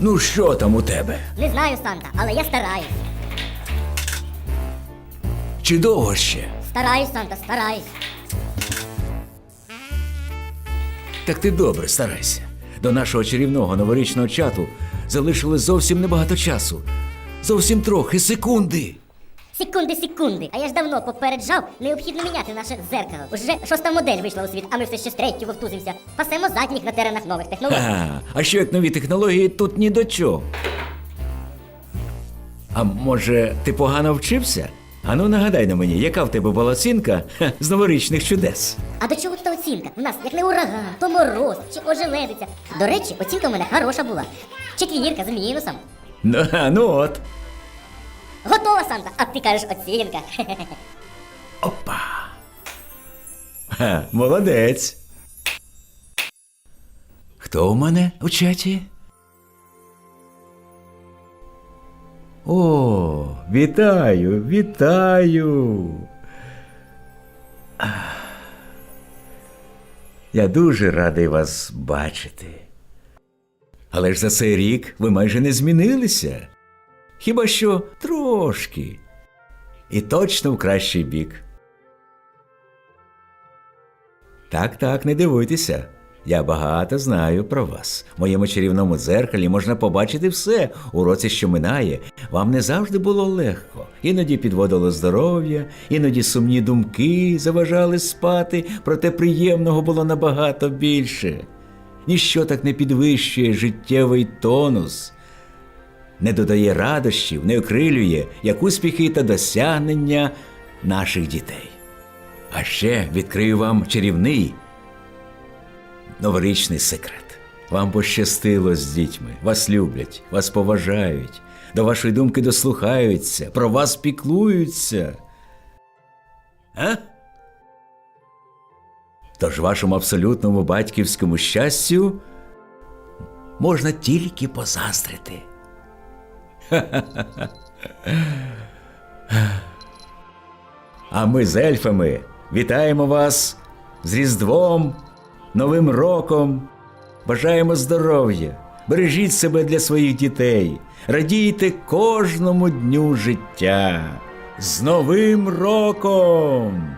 Ну що там у тебе? Не знаю, Санта, але я стараюсь. Чи довго ще? Стараюсь, Санта, стараюсь. Так ти добре старайся. До нашого чарівного новорічного чату залишилось зовсім небагато часу. Зовсім трохи секунди. Секунди, секунди. А я ж давно попереджав, необхідно міняти наше зеркало. Уже шоста модель вийшла у світ, а ми все ще з третю вовтузимося. Пасемо задніх на теренах нових технологій. А, а що як нові технології тут ні до чого? А може, ти погано вчився? Ану нагадай на мені, яка в тебе була оцінка ха, з новорічних чудес? А до чого тут оцінка? У нас як не ураган, то мороз чи ожеледиця. До речі, оцінка у мене хороша була. Четвірка з мінусом. Ну, а, ну от. Готова, Санта, а ти кажеш оцінка. Опа. Ха, молодець. Хто у мене у чаті? О, вітаю, вітаю. Я дуже радий вас бачити. Але ж за цей рік ви майже не змінилися. Хіба що трошки. І точно в кращий бік. Так, так, не дивуйтеся. Я багато знаю про вас. В моєму чарівному дзеркалі можна побачити все у році, що минає. Вам не завжди було легко. Іноді підводило здоров'я, іноді сумні думки заважали спати, проте приємного було набагато більше. Ніщо так не підвищує життєвий тонус, не додає радощів, не окрилює, як успіхи та досягнення наших дітей. А ще відкрию вам чарівний новорічний секрет. Вам пощастило з дітьми, вас люблять, вас поважають, до вашої думки дослухаються, про вас піклуються. А? Тож вашому абсолютному батьківському щастю можна тільки позаздрити. А ми з ельфами вітаємо вас з Різдвом, Новим роком. Бажаємо здоров'я, бережіть себе для своїх дітей, радійте кожному дню життя. З Новим роком!